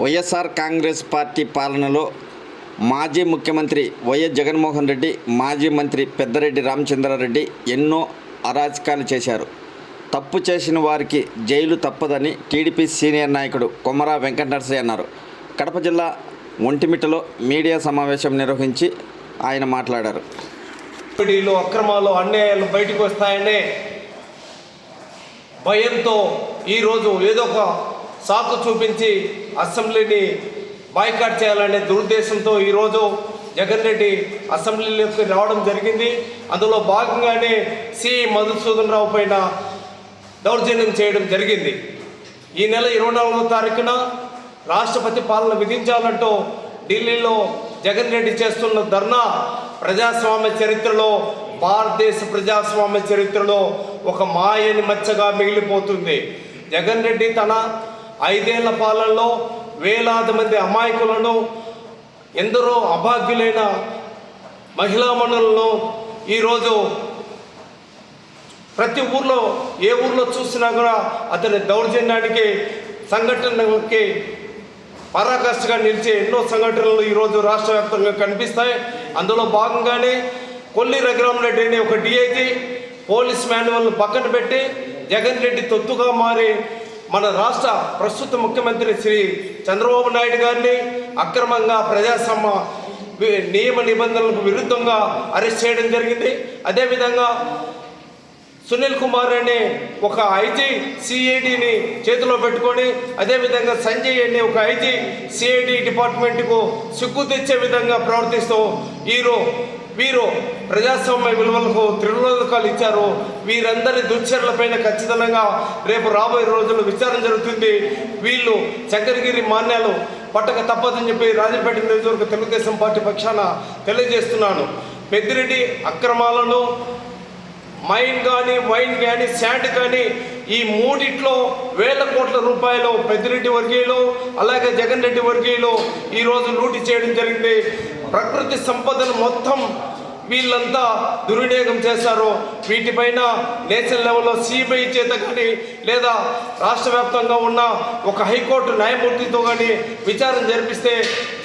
YSR Congress party పాలనలో మాజీ ముఖ్యమంత్రి వైఎస్ జగన్మోహన్ రెడ్డి మాజీ మంత్రి పెద్దరెడ్డి రామచంద్రారెడ్డి ఎన్నో అరాచకాలు చేశారు. తప్పు చేసిన వారికి జైలు తప్పదని టీడీపీ సీనియర్ నాయకుడు కొమరా వెంకటనరసయ్య అన్నారు. కడప జిల్లా ఒంటిమిట్టలో మీడియా సమావేశం నిర్వహించి ఆయన మాట్లాడారు. అక్రమాలు అన్యాయాలు బయటకు వస్తాయనే భయంతో ఈరోజు ఏదో ఒక సాకు చూపించి అసెంబ్లీని బాయ్కాట్ చేయాలనే దురుద్దేశంతో ఈరోజు జగన్ రెడ్డి అసెంబ్లీలోకి రావడం జరిగింది. అందులో భాగంగానే సి. మధుసూదన్ రావు పైన దౌర్జన్యం చేయడం జరిగింది. ఈ నెల ఇరవై నాలుగో తారీఖున రాష్ట్రపతి పాలన విధించాలంటూ ఢిల్లీలో జగన్ రెడ్డి చేస్తున్న ధర్నా ప్రజాస్వామ్య చరిత్రలో భారతదేశ ప్రజాస్వామ్య చరిత్రలో ఒక మాయని మచ్చగా మిగిలిపోతుంది. జగన్ రెడ్డి తన ఐదేళ్ళ పాలనలో వేలాది మంది అమాయకులను ఎందరో అభాగ్యులైన మహిళా మనులను ఈరోజు ప్రతి ఊర్లో ఏ ఊర్లో చూసినా కూడా అతని దౌర్జన్యానికి సంఘటనకి పరాకాష్ఠగా నిలిచే ఎన్నో సంఘటనలు ఈరోజు రాష్ట్ర వ్యాప్తంగా కనిపిస్తాయి. అందులో భాగంగానే కొల్లి రఘురామరెడ్డి అనే ఒక డిఐజీ పోలీస్ మాన్యువల్ను పక్కన పెట్టి జగన్ రెడ్డి తొత్తుగా మారి మన రాష్ట్ర ప్రస్తుత ముఖ్యమంత్రి శ్రీ చంద్రబాబు నాయుడు గారిని అక్రమంగా ప్రజాస్వామ్య నియమ నిబంధనలకు విరుద్ధంగా అరెస్ట్ చేయడం జరిగింది. అదేవిధంగా సునీల్ కుమార్ అనే ఒక ఐజీ సిఐడిని చేతిలో పెట్టుకొని అదేవిధంగా సంజయ్ అనే ఒక ఐజీ సిఐడి డిపార్ట్మెంట్కు సిగ్గు తెచ్చే విధంగా ప్రవర్తిస్తూ ఈరోజు వీరు ప్రజాస్వామ్య విలువలకు త్రిలోకాలు ఇచ్చారు. వీరందరి దుశ్చర్లపైన ఖచ్చితంగా రేపు రాబోయే రోజుల్లో విచారణ జరుగుతుంది. వీళ్ళు శంకరగిరి మాన్యాలు పట్టక తప్పదని చెప్పి రాజంపేట నియోజకవర్గ తెలుగుదేశం పార్టీ పక్షాన తెలియజేస్తున్నాను. పెద్దిరెడ్డి అక్రమాలను మైన్ కానీ వైన్ కానీ శాండ్ కానీ ఈ మూడిట్లో వేల కోట్ల రూపాయలు పెద్దిరెడ్డి వర్గీయులు అలాగే జగన్ రెడ్డి వర్గీయులు ఈరోజు లూటి చేయడం జరిగింది. ప్రకృతి సంపదను మొత్తం వీళ్ళంతా దుర్వినియోగం చేశారు. వీటిపైన నేషనల్ లెవెల్లో సిబిఐ చేత కానీ లేదా రాష్ట్ర వ్యాప్తంగా ఉన్న ఒక హైకోర్టు న్యాయమూర్తితో కానీ విచారణ జరిపిస్తే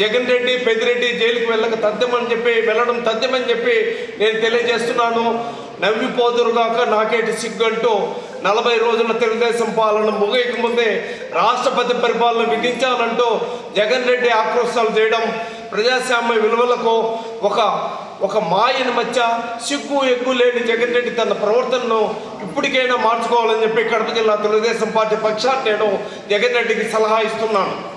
జగన్ రెడ్డి పెద్దిరెడ్డి జైలుకి వెళ్ళక తథ్యమని చెప్పి వెళ్ళడం తథ్యమని చెప్పి నేను తెలియజేస్తున్నాను. నవ్విపోదురుగాక నాకేటి సిగ్గంటూ నలభై రోజుల తెలుగుదేశం పాలన ముగియక ముందే రాష్ట్రపతి పరిపాలన విధించాలంటూ జగన్ రెడ్డి ఆక్రోశాలు చేయడం ప్రజాస్వామ్య విలువలకు ఒక ఒక మాయని మధ్య సిగ్గు ఎగ్గు లేని జగన్ రెడ్డి తన ప్రవర్తనను ఇప్పటికైనా మార్చుకోవాలని చెప్పి కడప జిల్లా తెలుగుదేశం పార్టీ పక్షాన్ని నేను జగన్ రెడ్డికి సలహా ఇస్తున్నాను.